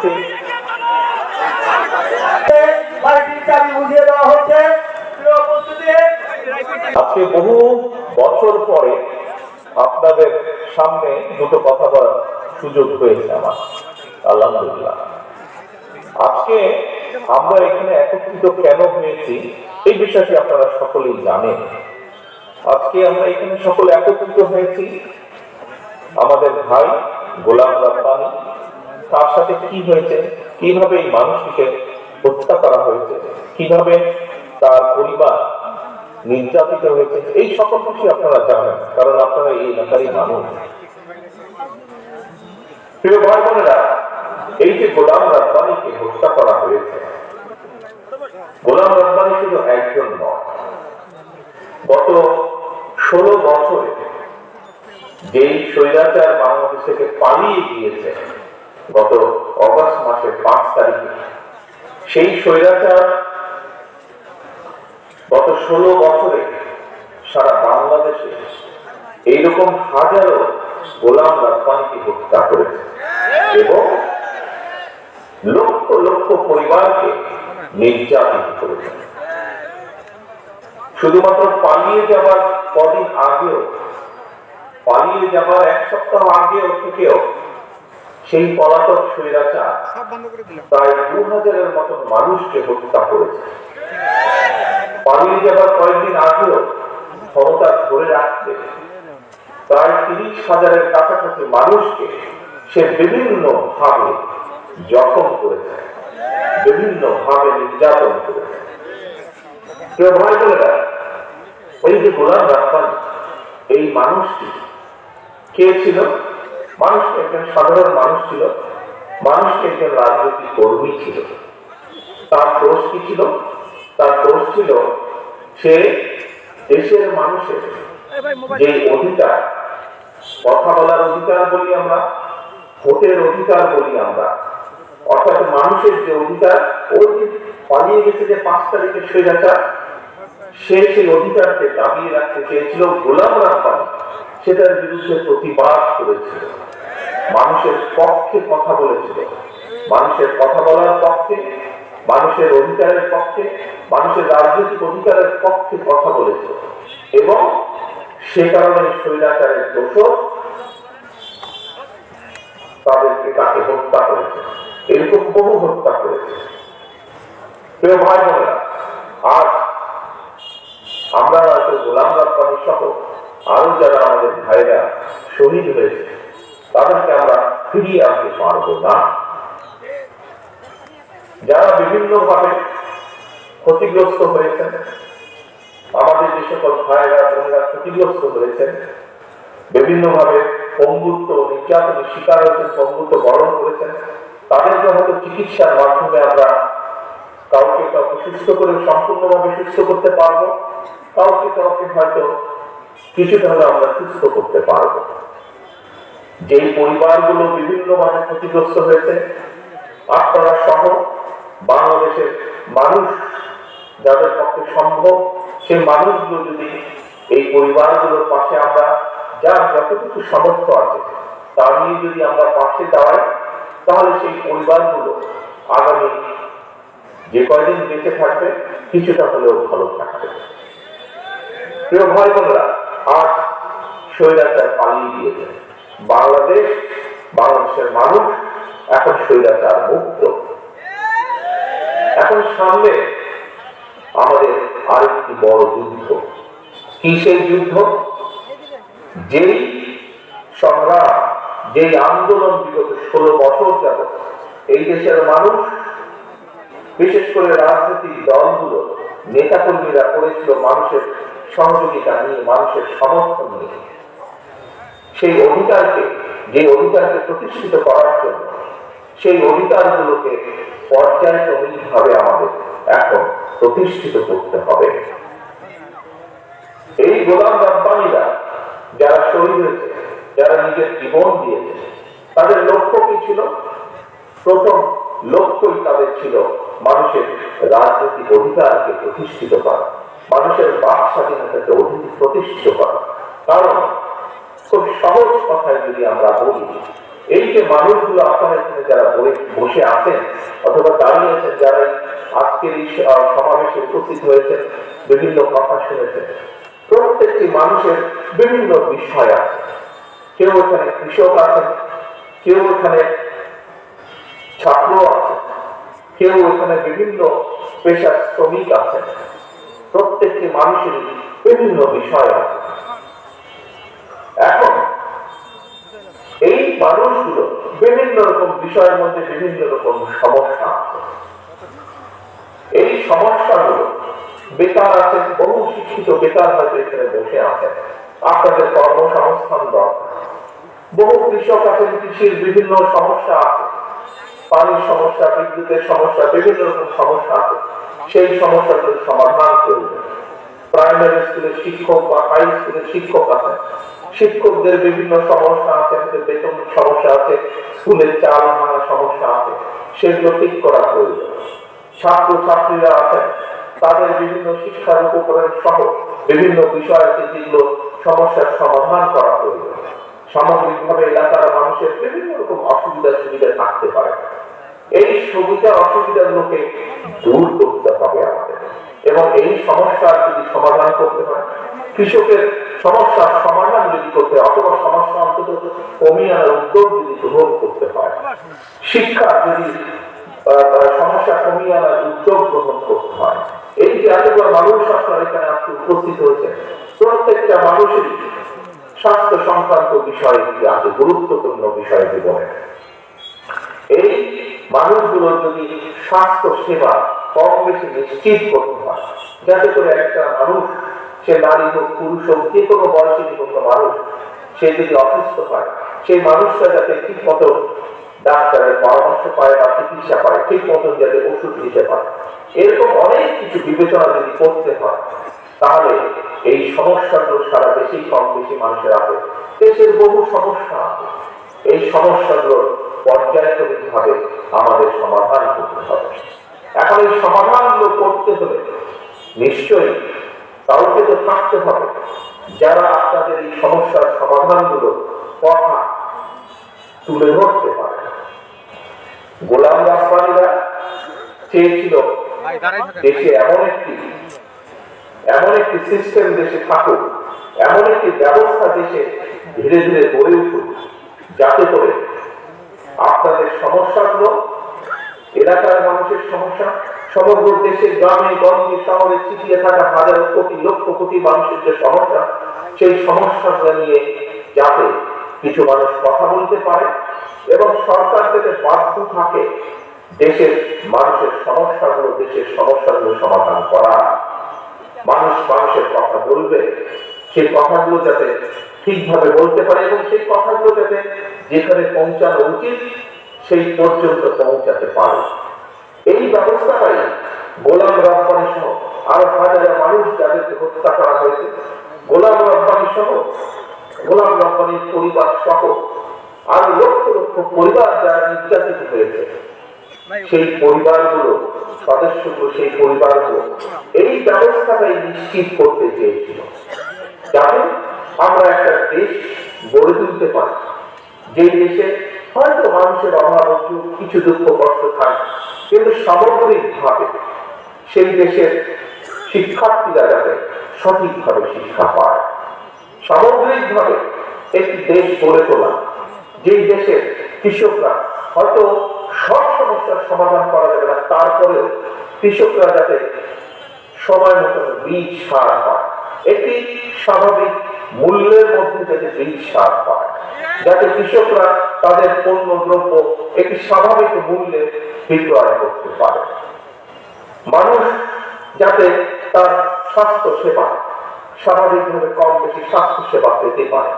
হচ্ছে আজকে বহু বছর পরে আপনাদের সামনে দুটো কথা বলার সুযোগ হয়েছে আমার। আলহামদুলিল্লাহ। আজকে আমরা এখানে একত্রিত কেন হয়েছি এই বিষয়টি আপনারা সকলেই জানেন। আজকে আমরা এখানে সকলে একত্রিত হয়েছি। আমাদের ভাই গোলাম রাব্বানি তার সাথে কি হয়েছে? কীভাবে এই মানুষটিকে হত্যা করা হয়েছে? কীভাবে তার পরিবার নির্যাতিত হয়েছে? এই সকল কিছু আপনারা জানেন, কারণ আপনারা এই এলাকারই মানুষ। প্রিয় ভাই বোনেরা, এই যে গোলাম রাব্বানিকে হত্যা করা হয়েছে, গোলাম রাব্বানি শুধু একজন নয়, গত ষোলো বছরে যেই স্বৈরাচার বাংলাদেশ থেকে পালিয়ে গিয়েছে গত অগস্ট মাসের পাঁচ তারিখে। সেই স্বৈরাচার গত ষোলো বছরে সারা বাংলাদেশে এইরকম হাজারো গোলাম রাব্বানিকে হত্যা করেছে এবং লক্ষ লক্ষ পরিবারকে নির্যাতিত করেছে। শুধুমাত্র পালিয়ে যাবার কদিন আগেও, পালিয়ে যাবার এক সপ্তাহ আগেও থেকেও সেই পলাতক স্বৈরাচার প্রায় দু হাজারের মতন মানুষকে হত্যা করেছে। পালিয়ে যাবার কয়েকদিন আগেও ক্ষমতা ধরে রাখতে প্রায় তিরিশ হাজারের কাছাকাছি মানুষকে সে বিভিন্ন ভাবে জখম করেছে বিভিন্ন ভাবে নির্যাতন করেছে। কেউ ভয় করে না? এই যে গোলাম রাব্বানি এই মানুষটি কে ছিল? মানুষকে একজন সাধারণ মানুষ ছিল, মানুষ একজন রাজনৈতিক কর্মী ছিল। তার দোষ কি ছিল? তার দোষ ছিল সে দেশের মানুষের যে অধিকার, কথা বলার অধিকার বলি আমরা, ভোটের অধিকার বলি আমরা। অর্থাৎ মানুষের যে অধিকার ওই যে পালিয়ে গেছে যে পাঁচ তারিখে স্বৈরাচার, সে সেই অধিকারকে দাবিয়ে রাখতে চেয়েছিল গোলাম রাব্বানি। সেটার বিরুদ্ধে প্রতিবাদ করেছিল। মানুষের পক্ষে কথা বলেছিল। মানুষের কথা বলার পক্ষে, মানুষের অধিকারের পক্ষে, মানুষের রাজনৈতিক অধিকারের পক্ষে কথা বলেছিল। এবং সে কারণে স্বৈরাচারের দোষক তাদেরকে তাকে হত্যা করেছে। এরকম বহু হত্যা করেছে। প্রিয় ভাই বোনেরা, আজ আমরা গোলাম রাব্বানি সহ আরও যারা আমাদের ভাইরা শহীদ হয়েছে তাদেরকে আমরা ফিরিয়ে আনতে পারব না। যারা বিভিন্ন ভাবে ক্ষতিগ্রস্ত হয়েছেন, আমাদের যে সকল ভাইরা বোনেরা ক্ষতিগ্রস্ত হয়েছেন বিভিন্ন ভাবে পঙ্গুত্ব নির্যাতনের শিকার হয়েছেন, পঙ্গুত্ব বরণ করেছেন, তাদেরকে হয়তো চিকিৎসার মাধ্যমে আমরা কাউকে কাউকে সুস্থ করে সম্পূর্ণভাবে সুস্থ করতে পারব, কাউকে কাউকে হয়তো কিছুটা হলে আমরা সুস্থ করতে পারব। যেই পরিবারগুলো বিভিন্নভাবে ক্ষতিগ্রস্ত হয়েছে। আপনারা সহ বাংলাদেশের মানুষ যাদের পক্ষে সম্ভব, সেই মানুষগুলো যদি এই পরিবারগুলোর পাশে আমরা যার যতটুকু সামর্থ্য আছে, তা নিয়ে যদি আমরা পাশে দাঁড়াই, তাহলে সেই পরিবারগুলো আগামী যে কয়দিন বেঁচে থাকবে, কিছুটা হলেও ভালো থাকবে। প্রিয় ভাই বোনেরা আজ স্বৈরাচার পালিয়ে গিয়েছে। বাংলাদেশ, বাংলাদেশের মানুষ এখন স্বৈরাচার মুক্ত। এখন সামনে আমাদের আরেকটি বড় যুদ্ধ। কি সেই যুদ্ধ? যেই সংগ্রাম, যেই আন্দোলন বিগত ষোলো বছর যাবত এই দেশের মানুষ, বিশেষ করে রাজনৈতিক দলগুলো, নেতাকর্মীরা করেছিল মানুষের সহযোগিতা নিয়ে, মানুষের সমর্থন নিয়ে। সেই অধিকারকে, যে অধিকারকে প্রতিষ্ঠিত করার জন্য, সেই অধিকারগুলোকে পর্যায়ক্রমিকভাবে আমাদের এখন প্রতিষ্ঠিত করতে হবে। এই গোলাম রাব্বানিরা যারা শহীদ হয়েছে, যারা নিজের জীবন দিয়েছে, তাদের লক্ষ্য কি ছিল? প্রথম লক্ষ্যই তাদের ছিল মানুষের রাজনৈতিক অধিকারকে প্রতিষ্ঠিত করা, মানুষের বাক স্বাধীনতাকে অধিক প্রতিষ্ঠিত করা। কারণ খুব সহজ কথায় যদি আমরা বলি, এই যে মানুষগুলো আপনারা এখানে যারা বসে- আছেন অথবা দাঁড়িয়ে আছেন, যারা আজকের এই সমাবেশে উপস্থিত হয়েছেন, বিভিন্ন কথা শুনেছেন, প্রত্যেকটি মানুষের বিভিন্ন বিষয় আছে। কেউ এখানে কৃষক আছেন, কেউ এখানে ছাত্র আছে কেউ এখানে বিভিন্ন পেশার শ্রমিক আছেন। প্রত্যেকটি মানুষের বিভিন্ন বিষয় আছে। এখন এই মানুষগুলো বিভিন্ন রকম বিষয়ের মধ্যে বিভিন্ন রকম সমস্যা আছে। এই সমস্যাগুলো বেকার আছেন বহু শিক্ষিত বেকার হয়তো এখানে বসে আছেন আপনাদের কর্মসংস্থান দরকার। বহু কৃষক আছেন কৃষির বিভিন্ন সমস্যা আছে। পানির সমস্যা, বিদ্যুতের সমস্যা, বিভিন্ন রকম সমস্যা আছে। সেই সমস্যাগুলোর সমাধান করবে প্রাইমারি স্কুলের শিক্ষক বা হাই স্কুলের শিক্ষক আছেন। শিক্ষকদের বিভিন্ন সমস্যা আছে বেতন সমস্যা আছে, স্কুলের চাল ভাঙার সমস্যা আছে, সেগুলো ঠিক করা প্রয়োজন। ছাত্র ছাত্রীরা আছেন, তাদের বিভিন্ন শিক্ষার উপকরণ সহ বিভিন্ন বিষয় আছে যেগুলো সমস্যার সমাধান করা প্রয়োজন। সামগ্রিকভাবে এলাকার মানুষের বিভিন্ন রকম অসুবিধা সুবিধা থাকতে পারে। এই সুবিধা, অসুবিধাগুলোকে দূর করতে হবে আমাদের। এবং এই সমস্যার যদি সমাধান করতে হয়, কৃষকের সমস্যার সমাধান যদি করতে অথবা সমস্যা অন্তত কমিয়ে আনার উদ্যোগ যদি গ্রহণ করতে হয়, শিক্ষা যদি সমস্যা কমিয়ে আনার উদ্যোগ গ্রহণ করতে হয়, এই যে এতগুলো মানুষ আপনার এখানে আজকে উপস্থিত হয়েছে প্রত্যেকটা মানুষেরই স্বাস্থ্য সংক্রান্ত বিষয় একটি আছে গুরুত্বপূর্ণ বিষয় জীবনে এই মানুষগুলোর যদি স্বাস্থ্য সেবা কম বেশি নিশ্চিত করতে হয়, যাতে করে একটা মানুষ সে নারী হোক, পুরুষ হোক, যে কোনো বয়সী হোক না মানুষ, সে যদি অসুস্থ হয়, সেই মানুষটা যাতে ঠিক মতো ডাক্তারের পরামর্শ পায় বা চিকিৎসা পায় ঠিক মতন যাতে ওষুধ দিতে পারে। এরকম অনেক কিছু বিবেচনা যদি করতে হয়, তাহলে এই সমস্যাগুলো সারা দেশেই কম বেশি মানুষের আছে। দেশের বহু সমস্যা আছে। এই সমস্যাগুলোর পর্যায়ক্রমিক ভাবে আমাদের সমাধান করতে হবে। এখন এই সমাধানগুলো করতে হলে নিশ্চয়ই কাউকে তো থাকতে হবে। যারা আপনাদের এই সমস্যার সমাধানগুলো কথা তুলে ধরতে পারে। গোলাম রাব্বানিরা চেয়েছিল দেশে এমন একটি এমন একটি সিস্টেম দেশে থাকুক এমন একটি ব্যবস্থা দেশে ধীরে ধীরে গড়ে উঠুক যাতে করে আপনাদের সমস্যাগুলো এলাকার মানুষের সমস্যা। সমগ্র দেশের গ্রামে, গঞ্জে, শহরে ছিটিয়ে থাকা হাজার কোটি, লক্ষ কোটি মানুষের যে সমস্যা, সেই সমস্যাগুলো নিয়ে যাতে কিছু মানুষ কথা বলতে পারে এবং সরকার যাতে বাধ্য থাকে দেশের মানুষের সমস্যাগুলো, দেশের সমস্যাগুলো সমাধান করা। মানুষ মানুষের কথা বলবে, সেই কথাগুলো যাতে ঠিকভাবে বলতে পারে এবং সেই কথাগুলো যাতে যেখানে পৌঁছানো উচিত সেই পর্যন্ত পৌঁছাতে পারে। এই ব্যবস্থাটাই গোলাম রব্বানি সহ আরও হাজার মানুষ যাদেরকে হত্যা করা হয়েছে, গোলাম রব্বানি সহ, গোলাম রব্বানির পরিবার সহ আর লক্ষ লক্ষ পরিবার যারা নির্যাতিত হয়েছে, সেই পরিবারগুলো, সদস্যগুলো, সেই পরিবারগুলো এই ব্যবস্থাটাই নিশ্চিত করতে চেয়েছিল। যাতে আমরা একটা দেশ গড়ে তুলতে পারি। যে দেশে হয়তো মানুষের অভাব কিছু দুঃখ কষ্ট থাকে কিন্তু সামগ্রিকভাবে সেই দেশের শিক্ষার্থীরা যাতে সঠিকভাবে শিক্ষা পায়। সামগ্রিকভাবে একটি দেশ গড়ে তোলা, যেই দেশের কৃষকরা হয়তো সব সমস্যার সমাধান করা যাবে না, তারপরেও কৃষকরা যাতে সময় মতো বীজ সার পায়। একটি স্বাভাবিক মূল্যের মধ্যে যাতে বীজ সার পায়। যাতে কৃষকরা তাদের পণ্য দ্রব্য একটি স্বাভাবিক মূল্যে বিক্রয় করতে পারে। মানুষ যাতে তার স্বাস্থ্য সেবা স্বাভাবিকভাবে কম বেশি স্বাস্থ্য সেবা পেতে পারে।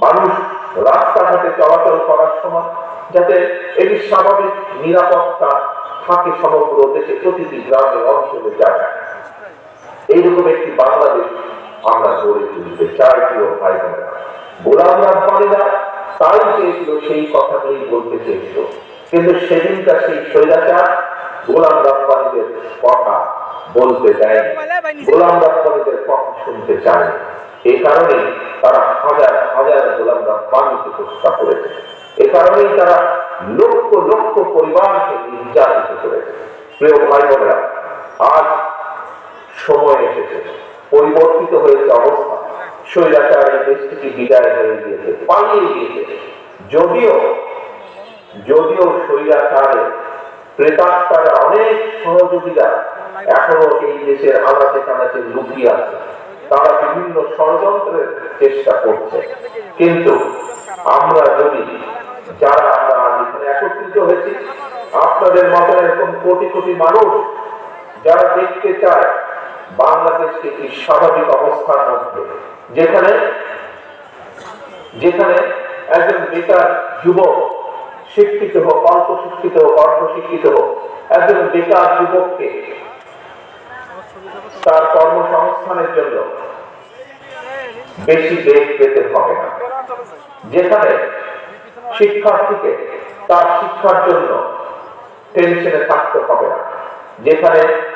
মানুষ রাস্তাঘাটে চলাচল করার সময় যাতে এটি স্বাভাবিক নিরাপত্তা থাকে সমগ্র দেশে প্রতিটি গ্রামে অঞ্চলে জায়গায় এইরকম একটি বাংলাদেশ আমরা গড়ে তুলতে চাই প্রিয় ভাই গোলাম রাব্বানিরা তাই চেয়েছিল সেই কথাগুলোই বলতে চেয়েছিল। কিন্তু সেদিনকার সেই স্বৈরাচার গোলাম রাব্বানিদের কথা বলতে দেয় গোলাম রাব্বানিদের কথা শুনতে চায় এই কারণে তারা হাজার হাজার গোলাম রাব্বানিকে হত্যা করেছে। এ কারণেই তারা লক্ষ লক্ষ পরিবারকে নির্যাতিত করেছে। প্রিয় ভাই বোনেরা, আজ সময় এসেছে। পরিবর্তিত হয়েছে অবস্থা। স্বৈরাচার এই দেশ থেকে বিদায় হয়ে গিয়েছে, পালিয়ে গিয়েছে। যদিও যদিও স্বৈরাচারে প্রেতাত্মার অনেক সহযোগীরা এখনও এই দেশের আনাচে কানাচে লুকিয়ে আছে। তারা বিভিন্ন ষড়যন্ত্রের চেষ্টা করছে। কিন্তু আমরা যদি, যারা আমরা একত্রিত হয়েছি, আপনাদের মতন এরকম কোটি কোটি মানুষ যারা দেখতে চায় বাংলাদেশকে একটি স্বাভাবিক অবস্থার মধ্যে। যেখানে যেখানে একজন বেকার যুবক শিক্ষিত হোক, অল্প শিক্ষিত হোক শিক্ষিত হোক একজন বেকার যুবককে তার কর্মসংস্থানের জন্য বেশি বেগ পেতে হবে না। যেখানে শিক্ষার্থীকে তার শিক্ষার জন্য টেনশনে থাকতে হবে না। যেখানে